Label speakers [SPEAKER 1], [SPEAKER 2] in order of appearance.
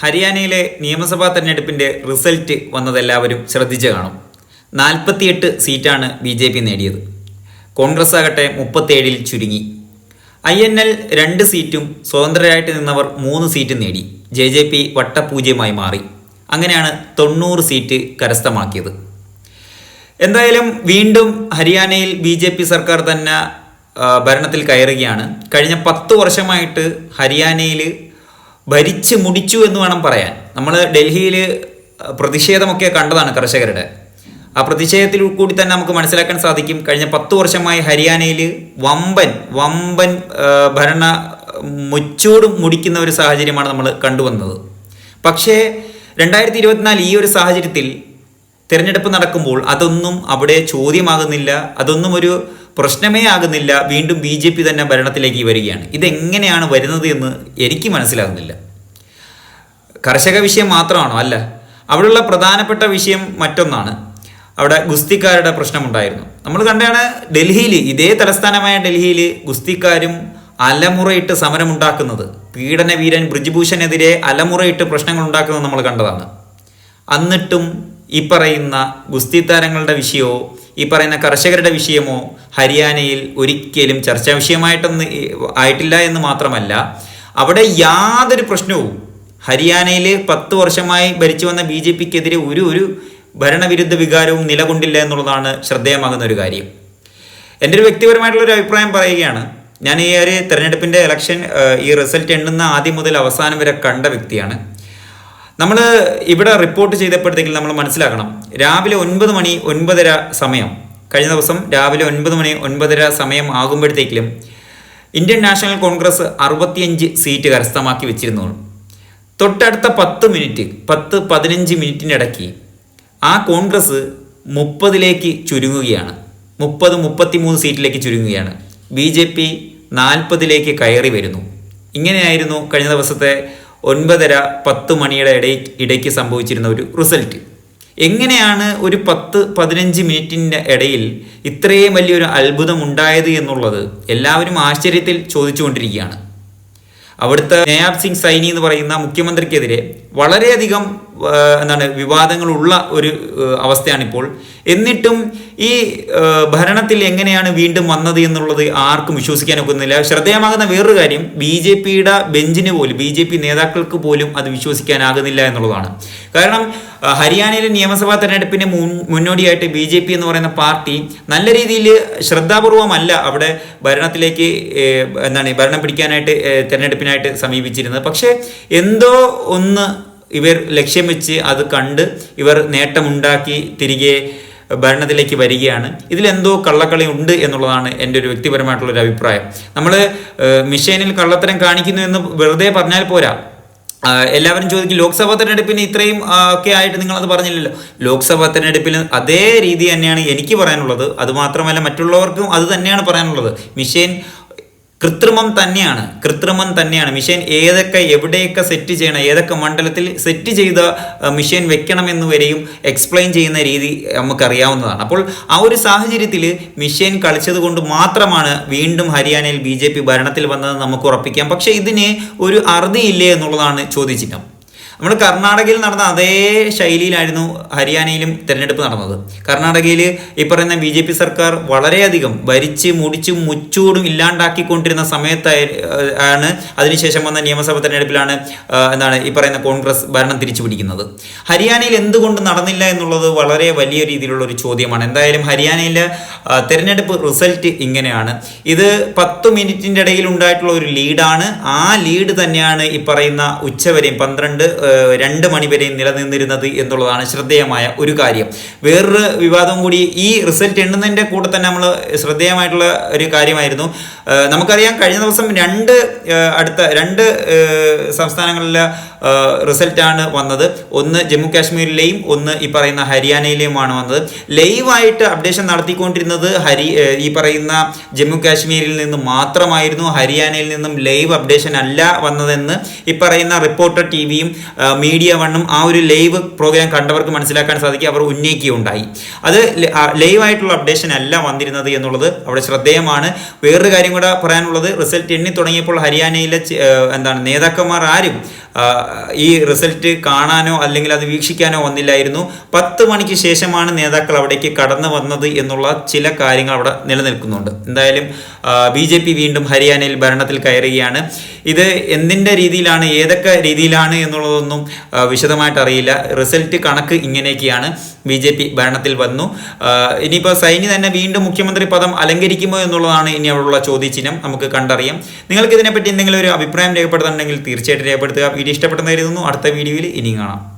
[SPEAKER 1] ഹരിയാനയിലെ നിയമസഭാ തെരഞ്ഞെടുപ്പിന്റെ റിസൾട്ട് വന്നതെല്ലാവരും ശ്രദ്ധിച്ചു കാണും. നാൽപ്പത്തിയെട്ട് സീറ്റാണ് ബി ജെ പി നേടിയത്. കോൺഗ്രസ് ആകട്ടെ മുപ്പത്തേഴിൽ ചുരുങ്ങി. ഐ എൻ എൽ രണ്ട് സീറ്റും സ്വതന്ത്രരായിട്ട് നിന്നവർ മൂന്ന് സീറ്റും നേടി. ജെ ജെ പി വട്ടപൂജ്യമായി മാറി. അങ്ങനെയാണ് തൊണ്ണൂറ് സീറ്റ് കരസ്ഥമാക്കിയത്. എന്തായാലും വീണ്ടും ഹരിയാനയിൽ ബി ജെ പി സർക്കാർ തന്നെ ഭരണത്തിൽ കയറുകയാണ്. കഴിഞ്ഞ പത്ത് വർഷമായിട്ട് ഹരിയാനയിൽ ഭരിച്ച് മുടിച്ചു എന്ന് വേണം പറയാൻ. നമ്മൾ ഡൽഹിയിൽ പ്രതിഷേധമൊക്കെ കണ്ടതാണ് കർഷകരുടെ. ആ പ്രതിഷേധത്തിൽ കൂടി തന്നെ നമുക്ക് മനസ്സിലാക്കാൻ സാധിക്കും കഴിഞ്ഞ പത്ത് വർഷമായി ഹരിയാനയിൽ വമ്പൻ വമ്പൻ ഭരണ മുച്ചൂടും മുടിക്കുന്ന ഒരു സാഹചര്യമാണ് നമ്മൾ കണ്ടുവന്നത്. പക്ഷേ രണ്ടായിരത്തി ഇരുപത്തിനാല് ഈ ഒരു സാഹചര്യത്തിൽ തിരഞ്ഞെടുപ്പ് നടക്കുമ്പോൾ അതൊന്നും അവിടെ ചോദ്യമാകുന്നില്ല അതൊന്നും ഒരു പ്രശ്നമേ ആകുന്നില്ല. വീണ്ടും ബി ജെ പി തന്നെ ഭരണത്തിലേക്ക് വരികയാണ്. ഇതെങ്ങനെയാണ് വരുന്നത് എന്ന് എനിക്ക് മനസ്സിലാകുന്നില്ല. കർഷക വിഷയം മാത്രമാണോ? അല്ല. അവിടെയുള്ള പ്രധാനപ്പെട്ട വിഷയം മറ്റൊന്നാണ്. അവിടെ ഗുസ്തിക്കാരുടെ പ്രശ്നമുണ്ടായിരുന്നു. നമ്മൾ കണ്ടാണ് ഡൽഹിയിൽ ഇതേ തലസ്ഥാനമായ ഡൽഹിയിൽ ഗുസ്തിക്കാരും അലമുറയിട്ട് സമരമുണ്ടാക്കുന്നത്. പീഡന വീരൻ ബ്രിജ്ഭൂഷനെതിരെ അലമുറയിട്ട് പ്രശ്നങ്ങൾ ഉണ്ടാക്കുന്നത് നമ്മൾ കണ്ടതാണ്. എന്നിട്ടും ഈ പറയുന്ന ഗുസ്തി താരങ്ങളുടെ വിഷയമോ ഈ പറയുന്ന കർഷകരുടെ വിഷയമോ ഹരിയാനയിൽ ഒരിക്കലും ചർച്ചാ വിഷയമായിട്ടൊന്ന് ആയിട്ടില്ല എന്ന് മാത്രമല്ല അവിടെ യാതൊരു പ്രശ്നവും ഹരിയാനയിൽ പത്ത് വർഷമായി ഭരിച്ചു വന്ന ബി ജെ പിക്കെതിരെ ഒരു ഒരു ഭരണവിരുദ്ധ വികാരവും നിലകൊണ്ടില്ല എന്നുള്ളതാണ് ശ്രദ്ധേയമാകുന്ന ഒരു കാര്യം. എന്റെ ഒരു വ്യക്തിപരമായിട്ടുള്ള ഒരു അഭിപ്രായം പറയുകയാണ് ഞാൻ ഈ ഒരു തെരഞ്ഞെടുപ്പിന്റെ ഇലക്ഷൻ ഈ റിസൾട്ട് എണ്ണുന്ന ആദ്യം മുതൽ അവസാനം വരെ കണ്ട വ്യക്തിയാണ്. നമ്മൾ ഇവിടെ റിപ്പോർട്ട് ചെയ്തപ്പോഴത്തേക്കും നമ്മൾ മനസ്സിലാക്കണം. രാവിലെ ഒൻപത് മണി ഒൻപതര സമയം. കഴിഞ്ഞ ദിവസം രാവിലെ ഒൻപത് മണി ഒൻപതര സമയം ആകുമ്പോഴത്തേക്കിലും ഇന്ത്യൻ നാഷണൽ കോൺഗ്രസ് അറുപത്തിയഞ്ച് സീറ്റ് കരസ്ഥമാക്കി വെച്ചിരുന്നു. തൊട്ടടുത്ത പത്ത് മിനിറ്റ് പത്ത് പതിനഞ്ച് മിനിറ്റിന്റെ ഇടയ്ക്ക് ആ കോൺഗ്രസ് മുപ്പതിലേക്ക് ചുരുങ്ങുകയാണ്. മുപ്പത് മുപ്പത്തിമൂന്ന് സീറ്റിലേക്ക് ചുരുങ്ങുകയാണ്. ബി ജെ പി നാൽപ്പതിലേക്ക് കയറി വരുന്നു. ഇങ്ങനെയായിരുന്നു കഴിഞ്ഞ ദിവസത്തെ ഒൻപതര പത്ത് മണിയുടെ ഇടയിൽ ഇടയ്ക്ക് സംഭവിച്ചിരുന്ന ഒരു റിസൾട്ട്. എങ്ങനെയാണ് ഒരു പത്ത് പതിനഞ്ച് മിനിറ്റിന്റെ ഇടയിൽ ഇത്രയും വലിയൊരു അത്ഭുതം ഉണ്ടായത് എന്നുള്ളത് എല്ലാവരും ആശ്ചര്യത്തിൽ ചോദിച്ചുകൊണ്ടിരിക്കുകയാണ്. അവിടുത്തെ നയാബ് സിംഗ് സൈനി എന്ന് പറയുന്ന മുഖ്യമന്ത്രിക്കെതിരെ വളരെയധികം എന്താണ് വിവാദങ്ങളുള്ള ഒരു അവസ്ഥയാണിപ്പോൾ. എന്നിട്ടും ഈ ഭരണത്തിൽ എങ്ങനെയാണ് വീണ്ടും വന്നത് എന്നുള്ളത് ആർക്കും വിശ്വസിക്കാൻ ഒക്കുന്നില്ല. ശ്രദ്ധേയമാകുന്ന വേറൊരു കാര്യം ബി ജെ പിയുടെ ബെഞ്ചിന് പോലും ബി ജെ പി നേതാക്കൾക്ക് പോലും അത് വിശ്വസിക്കാനാകുന്നില്ല എന്നുള്ളതാണ്. കാരണം ഹരിയാനയിലെ നിയമസഭാ തെരഞ്ഞെടുപ്പിന് മുന്നോടിയായിട്ട് ബി ജെ പി എന്ന് പറയുന്ന പാർട്ടി നല്ല രീതിയിൽ ശ്രദ്ധാപൂർവമല്ല അവിടെ ഭരണത്തിലേക്ക് എന്താണ് ഭരണം പിടിക്കാനായിട്ട് തെരഞ്ഞെടുപ്പിനായിട്ട് സമീപിച്ചിരുന്നത്. പക്ഷേ എന്തോ ഒന്ന് ഇവർ ലക്ഷ്യം വെച്ച് അത് കണ്ട് ഇവർ നേട്ടമുണ്ടാക്കി തിരികെ ഭരണത്തിലേക്ക് വരികയാണ്. ഇതിലെന്തോ കള്ളക്കളി ഉണ്ട് എന്നുള്ളതാണ് എന്റെ ഒരു വ്യക്തിപരമായിട്ടുള്ള ഒരു അഭിപ്രായം. നമ്മൾ മിഷനിൽ കള്ളത്തരം കാണിക്കുന്നു എന്ന് വെറുതെ പറഞ്ഞാൽ പോരാ. എല്ലാവരും ചോദിക്കും ലോക്സഭാ തെരഞ്ഞെടുപ്പിന് ഇത്രയും ഒക്കെ ആയിട്ട് നിങ്ങളത് പറഞ്ഞില്ലല്ലോ. ലോക്സഭാ തെരഞ്ഞെടുപ്പിൽ അതേ രീതി തന്നെയാണ് എനിക്ക് പറയാനുള്ളത്. അതുമാത്രമല്ല മറ്റുള്ളവർക്കും അത് തന്നെയാണ് പറയാനുള്ളത്. മിഷേൻ കൃത്രിമം തന്നെയാണ് കൃത്രിമം തന്നെയാണ്. മിഷൻ ഏതൊക്കെ എവിടെയൊക്കെ സെറ്റ് ചെയ്യണം ഏതൊക്കെ മണ്ഡലത്തിൽ സെറ്റ് ചെയ്ത മിഷൻ വെക്കണമെന്ന് വരെയും എക്സ്പ്ലെയിൻ ചെയ്യുന്ന രീതി നമുക്കറിയാവുന്നതാണ്. അപ്പോൾ ആ ഒരു സാഹചര്യത്തിൽ മിഷൻ കളിച്ചത് കൊണ്ട് മാത്രമാണ് വീണ്ടും ഹരിയാനയിൽ ബി ഭരണത്തിൽ വന്നത് നമുക്ക് ഉറപ്പിക്കാം. പക്ഷേ ഇതിന് ഒരു അറുതിയില്ലേ എന്നുള്ളതാണ് ചോദ്യചിഹ്നം. നമ്മൾ കർണാടകയിൽ നടന്ന അതേ ശൈലിയിലായിരുന്നു ഹരിയാനയിലും തിരഞ്ഞെടുപ്പ് നടന്നത്. കർണാടകയിൽ ഈ പറയുന്ന ബി ജെ പി സർക്കാർ വളരെയധികം ഭരിച്ച് മുടിച്ചും മുച്ചൂടും ഇല്ലാണ്ടാക്കിക്കൊണ്ടിരുന്ന സമയത്തായി ആണ് അതിനുശേഷം വന്ന നിയമസഭാ തെരഞ്ഞെടുപ്പിലാണ് എന്താണ് ഈ പറയുന്ന കോൺഗ്രസ് ഭരണം തിരിച്ചു പിടിക്കുന്നത്. ഹരിയാനയിൽ എന്തുകൊണ്ട് നടന്നില്ല എന്നുള്ളത് വളരെ വലിയ രീതിയിലുള്ള ഒരു ചോദ്യമാണ്. എന്തായാലും ഹരിയാനയിലെ തെരഞ്ഞെടുപ്പ് റിസൾട്ട് ഇങ്ങനെയാണ്. ഇത് പത്ത് മിനിറ്റിന്റെ ഇടയിൽ ഉണ്ടായിട്ടുള്ള ഒരു ലീഡാണ്. ആ ലീഡ് തന്നെയാണ് ഈ പറയുന്ന ഉച്ചവരെയും പന്ത്രണ്ട് രണ്ട് മണി വരെയും നിലനിന്നിരുന്നത് എന്നുള്ളതാണ് ശ്രദ്ധേയമായ ഒരു കാര്യം. വേറൊരു വിവാദം കൂടി ഈ റിസൾട്ട് എണ്ണുന്നതിന്റെ കൂടെ തന്നെ നമ്മൾ ശ്രദ്ധേയമായിട്ടുള്ള ഒരു കാര്യമായിരുന്നു. നമുക്കറിയാം കഴിഞ്ഞ ദിവസം രണ്ട് അടുത്ത രണ്ട് സംസ്ഥാനങ്ങളിലെ റിസൾട്ടാണ് വന്നത്. ഒന്ന് ജമ്മു കാശ്മീരിലെയും ഒന്ന് ഈ പറയുന്ന ഹരിയാനയിലെയുമാണ് വന്നത്. ലൈവായിട്ട് അപ്ഡേഷൻ നടത്തിക്കൊണ്ടിരുന്നത് ഹരി ഈ പറയുന്ന ജമ്മു കാശ്മീരിൽ നിന്ന് മാത്രമായിരുന്നു. ഹരിയാനയിൽ നിന്നും ലൈവ് അപ്ഡേഷൻ അല്ല വന്നതെന്ന് ഈ പറയുന്ന റിപ്പോർട്ടർ ടി വിയും മീഡിയ വണ്ണും ആ ഒരു ലൈവ് പ്രോഗ്രാം കണ്ടവർക്ക് മനസ്സിലാക്കാൻ സാധിക്കും അവർ ഉന്നയിക്കുകയുണ്ടായി. അത് ലൈവ് ആയിട്ടുള്ള അപ്ഡേഷൻ അല്ല വന്നിരുന്നത് എന്നുള്ളത് അവിടെ ശ്രദ്ധേയമാണ്. വേറൊരു കാര്യം കൂടെ പറയാനുള്ളത്. റിസൾട്ട് എണ്ണി തുടങ്ങിയപ്പോൾ ഹരിയാനയിലെ എന്താണ് നേതാക്കന്മാർ ആരും ഈ റിസൾട്ട് കാണാനോ അല്ലെങ്കിൽ അത് വീക്ഷിക്കാനോ വന്നില്ലായിരുന്നു. പത്ത് മണിക്ക് ശേഷമാണ് നേതാക്കൾ അവിടേക്ക് കടന്നു വന്നത് എന്നുള്ള ചില കാര്യങ്ങൾ അവിടെ നിലനിൽക്കുന്നുണ്ട്. എന്തായാലും ബി ജെ പി വീണ്ടും ഹരിയാനയിൽ ഭരണത്തിൽ കയറുകയാണ്. ഇത് എന്തിന്റെ രീതിയിലാണ് ഏതൊക്കെ രീതിയിലാണ് എന്നുള്ളതൊന്നും വിശദമായിട്ട് അറിയില്ല. റിസൾട്ട് കണക്ക് ഇങ്ങനെയൊക്കെയാണ് ബി ജെ പി ഭരണത്തിൽ വന്നു. ഇനിയിപ്പോൾ സൈനി തന്നെ വീണ്ടും മുഖ്യമന്ത്രി പദം അലങ്കരിക്കുമോ എന്നുള്ളതാണ് ഇനി അവിടെയുള്ള ചോദ്യചിഹ്നം നമുക്ക് കണ്ടറിയാം. നിങ്ങൾക്ക് ഇതിനെപ്പറ്റി എന്തെങ്കിലും ഒരു അഭിപ്രായം രേഖപ്പെടുത്തുന്നുണ്ടെങ്കിൽ തീർച്ചയായിട്ടും രേഖപ്പെടുത്തുക. വീഡിയോ ഇഷ്ടപ്പെട്ടെന്ന് കരുതുന്നു. അടുത്ത വീഡിയോയിൽ ഇനിയും കാണാം.